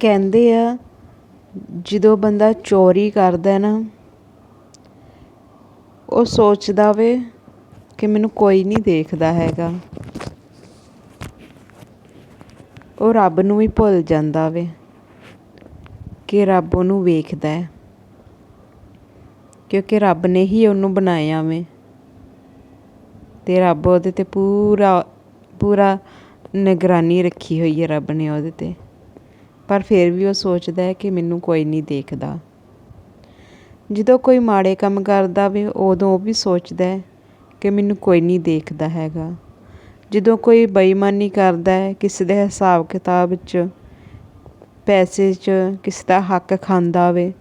ਕਹਿੰਦੇ ਆ, ਜਦੋਂ ਬੰਦਾ ਚੋਰੀ ਕਰਦਾ ਨਾ, ਉਹ ਸੋਚਦਾ ਵੇ ਕਿ ਮੈਨੂੰ ਕੋਈ ਨਹੀਂ ਦੇਖਦਾ ਹੈਗਾ। ਉਹ ਰੱਬ ਨੂੰ ਵੀ ਭੁੱਲ ਜਾਂਦਾ ਵੇ ਕਿ ਰੱਬ ਉਹਨੂੰ ਵੇਖਦਾ ਹੈ। ਕਿਉਂਕਿ ਰੱਬ ਨੇ ਹੀ ਉਹਨੂੰ ਬਣਾਇਆ ਵੇ ਤੇ ਰੱਬ ਉਹਦੇ ਤੇ ਪੂਰਾ ਪੂਰਾ ਨਿਗਰਾਨੀ ਰੱਖੀ ਹੋਈ ਹੈ ਰੱਬ ਨੇ ਉਹਦੇ ਤੇ। ਪਰ ਫਿਰ ਵੀ ਉਹ ਸੋਚਦਾ ਹੈ ਕਿ ਮੈਨੂੰ ਕੋਈ ਨਹੀਂ ਦੇਖਦਾ। ਜਦੋਂ ਕੋਈ ਮਾੜੇ ਕੰਮ ਕਰਦਾ ਵੇ, ਉਦੋਂ ਉਹ ਵੀ ਸੋਚਦਾ ਹੈ ਕਿ ਮੈਨੂੰ ਕੋਈ ਨਹੀਂ ਦੇਖਦਾ ਹੈਗਾ। ਜਦੋਂ ਕੋਈ ਬੇਈਮਾਨੀ ਕਰਦਾ ਹੈ, ਕਿਸੇ ਦੇ ਹਿਸਾਬ ਕਿਤਾਬ 'ਚ, ਪੈਸੇ 'ਚ ਕਿਸੇ ਦਾ ਹੱਕ ਖਾਂਦਾ ਵੇ,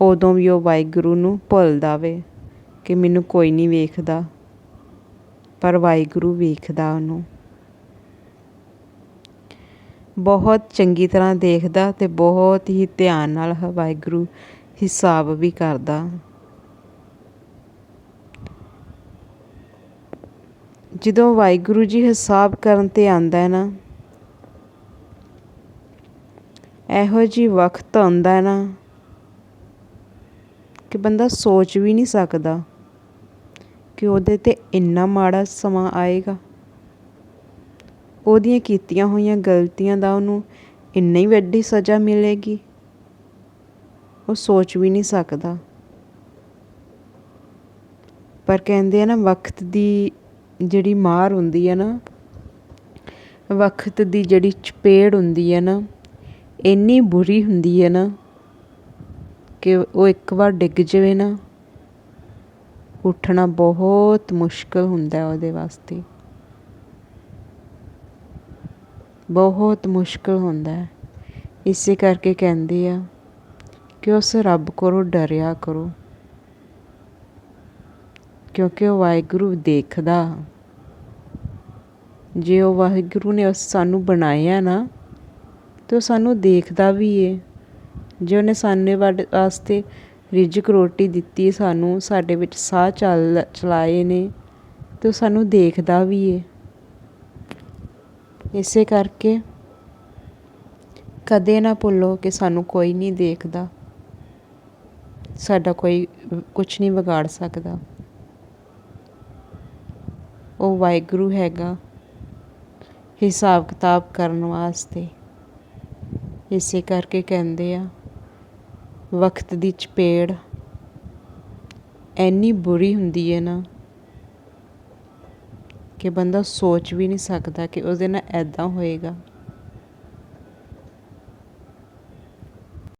ਉਦੋਂ ਵੀ ਉਹ ਵਾਹਿਗੁਰੂ ਨੂੰ ਭੁੱਲਦਾ ਵੇ ਕਿ ਮੈਨੂੰ ਕੋਈ ਨਹੀਂ ਵੇਖਦਾ। ਪਰ ਵਾਹਿਗੁਰੂ ਵੇਖਦਾ ਉਹਨੂੰ। ਬਹੁਤ ਚੰਗੀ ਤਰ੍ਹਾਂ ਦੇਖਦਾ ਅਤੇ ਬਹੁਤ ਹੀ ਧਿਆਨ ਨਾਲ ਵਾਹਿਗੁਰੂ ਹਿਸਾਬ ਵੀ ਕਰਦਾ। ਜਦੋਂ ਵਾਹਿਗੁਰੂ ਜੀ ਹਿਸਾਬ ਕਰਨ ਤੇ ਆਂਦਾ ਹੈ ਨਾ, ਇਹੋ ਜੀ ਵਕਤ ਆਉਂਦਾ ਹੈ ਨਾ ਕਿ ਬੰਦਾ ਸੋਚ ਵੀ ਨਹੀਂ ਸਕਦਾ ਕਿ ਉਹਦੇ ਤੇ ਇੰਨਾ ਮਾੜਾ ਸਮਾਂ ਆਏਗਾ। ਉਹਦੀਆਂ ਕੀਤੀਆਂ ਹੋਈਆਂ ਗਲਤੀਆਂ ਦਾ ਉਹਨੂੰ ਇੰਨੀ ਵੱਡੀ ਸਜ਼ਾ ਮਿਲੇਗੀ। ਉਹ ਸੋਚ ਵੀ ਨਹੀਂ ਸਕਦਾ। ਪਰ ਕਹਿੰਦੇ ਆ ਨਾ, ਵਕਤ ਦੀ ਜਿਹੜੀ ਮਾਰ ਹੁੰਦੀ ਹੈ ਨਾ, ਵਕਤ ਦੀ ਜਿਹੜੀ ਚਪੇੜ ਹੁੰਦੀ ਹੈ ਨਾ, ਇੰਨੀ ਬੁਰੀ ਹੁੰਦੀ ਹੈ ਨਾ ਕਿ ਉਹ ਇੱਕ ਵਾਰ ਡਿੱਗ ਜਾਵੇ ਨਾ, ਉੱਠਣਾ ਬਹੁਤ ਮੁਸ਼ਕਲ ਹੁੰਦਾ ਉਹਦੇ ਵਾਸਤੇ। ਬਹੁਤ ਮੁਸ਼ਕਲ ਹੁੰਦਾ ਹੈ। ਇਸੇ ਕਰਕੇ ਕਹਿੰਦੇ ਆ ਕਿ ਉਸ ਰੱਬ ਕੋਲੋਂ ਡਰਿਆ ਕਰੋ। ਕਿਉਂਕਿ ਉਹ ਵਾਹਿਗੁਰੂ ਦੇਖਦਾ। ਜੇ ਉਹ ਵਾਹਿਗੁਰੂ ਨੇ ਉਸ ਸਾਨੂੰ ਬਣਾਇਆ ਨਾ, ਤੇ ਉਹ ਸਾਨੂੰ ਦੇਖਦਾ ਵੀ ਏ। ਜੇ ਉਹਨੇ ਸਾਡੇ ਵਾਸਤੇ ਰਿਜਕ ਰੋਟੀ ਦਿੱਤੀ ਸਾਨੂੰ, ਸਾਡੇ ਵਿੱਚ ਸਾਹ ਚੱਲ, ਚਲਾਏ ਨੇ, ਤੇ ਉਹ ਸਾਨੂੰ ਦੇਖਦਾ ਵੀ ਏ। ਇਸੇ ਕਰਕੇ ਕਦੇ ਨਾ ਭੁੱਲੋ ਕਿ ਸਾਨੂੰ ਕੋਈ ਨਹੀਂ ਦੇਖਦਾ। ਸਾਡਾ ਕੋਈ ਕੁਝ ਨਹੀਂ ਵਿਗਾੜ ਸਕਦਾ। ਉਹ ਵਾਹਿਗੁਰੂ ਹੈਗਾ। ਹਿਸਾਬ ਕਿਤਾਬ ਕਰਨ ਵਾਸਤੇ। ਇਸੇ ਕਰਕੇ ਕਹਿੰਦੇ ਆ, ਵਕਤ ਦੀ ਚਪੇੜ ਐਨੀ ਬੁਰੀ ਹੁੰਦੀ ਹੈ ਨਾ ਕਿ ਬੰਦਾ ਸੋਚ ਵੀ ਨਹੀਂ ਸਕਦਾ ਕਿ ਉਹਦੇ ਨਾਲ ਇੱਦਾਂ ਹੋਏਗਾ।